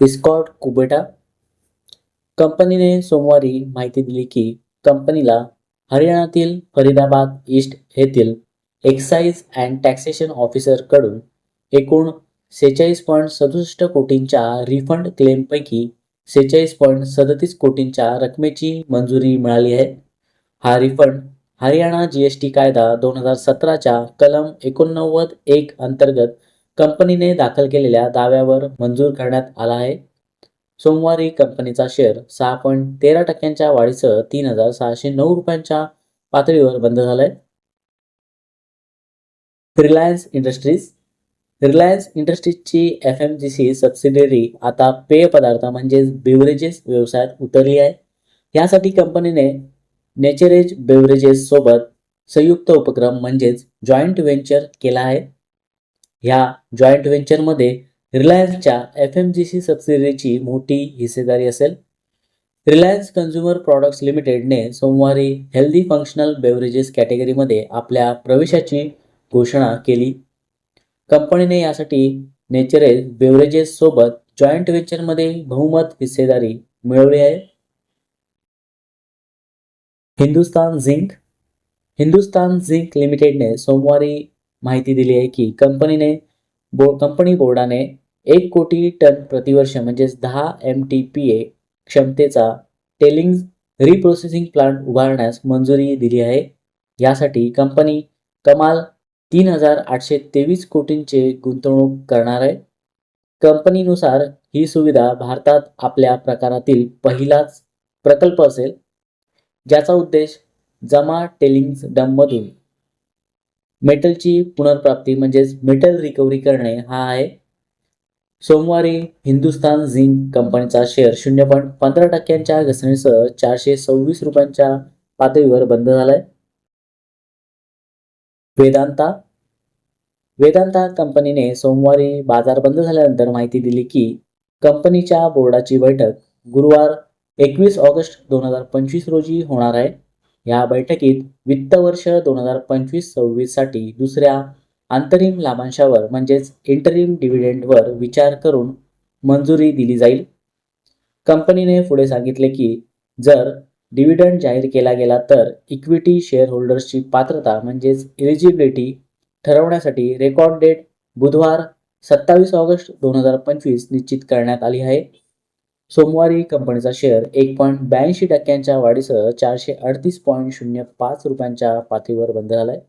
Discord कुबेटा. कंपनीने सोमवारी माहिती दिली की कंपनीला हरियाणातील फरीदाबाद ईस्ट येथील एक्साईज अँड टॅक्सेशन ऑफिसरकडून एकूण सेहेचाळीस पॉईंट सदुसष्ट कोटींच्या रिफंड क्लेमपैकी सेहेचाळीस पॉईंट सदतीस कोटींच्या रकमेची मंजुरी मिळाली आहे. हा refund Haryana G S T कायदा दोन हजार सतराच्या कलम एकोणनव्वद एक अंतर्गत कंपनीने दाखल केलेल्या दाव्यावर मंजूर करण्यात आला आहे. सोमवारी कंपनीचा शेअर सहा पॉईंट तेरा टक्क्यांच्या वाढीसह तीन हजार सहाशे नऊ रुपयांच्या पातळीवर बंद झालाय. Reliance Industries Reliance इंडस्ट्रीजची F M C G subsidiary आता पेय पदार्थ म्हणजेच बेवरेजेस व्यवसायात उतरली आहे. यासाठी कंपनीने नेचरेज बेवरेजेस सोबत संयुक्त उपक्रम म्हणजेच जॉईंट व्हेंचर केला आहे. ह्या जॉईंट व्हेंचरमध्ये रिलायन्सच्या एफ एम जी सी सबसिडीची मोठी हिस्सेदारी असेल. रिलायन्स कन्झ्युमर प्रॉडक्ट्स लिमिटेडने सोमवारी हेल्दी फंक्शनल बेवरेजेस कॅटेगरीमध्ये आपल्या प्रवेशाची घोषणा केली. कंपनीने यासाठी नेचरेल बेवरेजेससोबत जॉईंट व्हेंचरमध्ये बहुमत हिस्सेदारी मिळवली आहे. हिंदुस्तान झिंक हिंदुस्तान झिंक लिमिटेडने सोमवारी माहिती दिली आहे की कंपनीने बो कंपनी बोर्डाने एक कोटी टन प्रतिवर्ष म्हणजेच दहा एम टी पी ए क्षमतेचा टेलिंग रिप्रोसेसिंग प्लांट उभारण्यास मंजुरी दिली आहे. यासाठी कंपनी कमाल तीन हजार आठशे तेवीस कोटींचे गुंतवणूक करणार आहे. कंपनीनुसार ही सुविधा भारतात आपल्या प्रकारातील पहिलाच प्रकल्प असेल ज्याचा उद्देश जमा टेलिंग्स डममधून मेटलची पुनर्प्राप्ती म्हणजेच मेटल रिकव्हरी करणे हा आहे सोमवारी हिंदुस्तान झिंक कंपनीचा शेअर शून्य पॉईंट पंधरा टक्क्यांच्या घसरणीसह चारशे सव्वीस रुपयांच्या पातळीवर बंद झालाय. वेदांता. वेदांता कंपनीने सोमवारी बाजार बंद झाल्यानंतर माहिती दिली की कंपनीच्या बोर्डाची बैठक गुरुवार एकवीस ऑगस्ट दोन हजार पंचवीस रोजी होणार आहे. या बैठकीत वित्त वर्ष दोन हजार पंचवीस सव्वीससाठी दुसऱ्या अंतरिम लाभांशावर म्हणजेच इंटरिम डिव्हिडंडवर विचार करून मंजुरी दिली जाईल. कंपनीने पुढे सांगितले की जर डिव्हिडंड जाहीर केला गेला तर इक्विटी शेअरहोल्डर्सची पात्रता म्हणजेच एलिजिबिलिटी ठरवण्यासाठी रेकॉर्ड डेट बुधवार सत्तावीस ऑगस्ट दोन हजार पंचवीस निश्चित करण्यात आली आहे. सोमवारी कंपनीचा शेअर एक पॉईंट ब्याऐंशी टक्क्यांच्या वाढीसह चारशे अडतीस पॉईंट शून्य पाच रुपयांच्या पातळीवर बंद झालाय.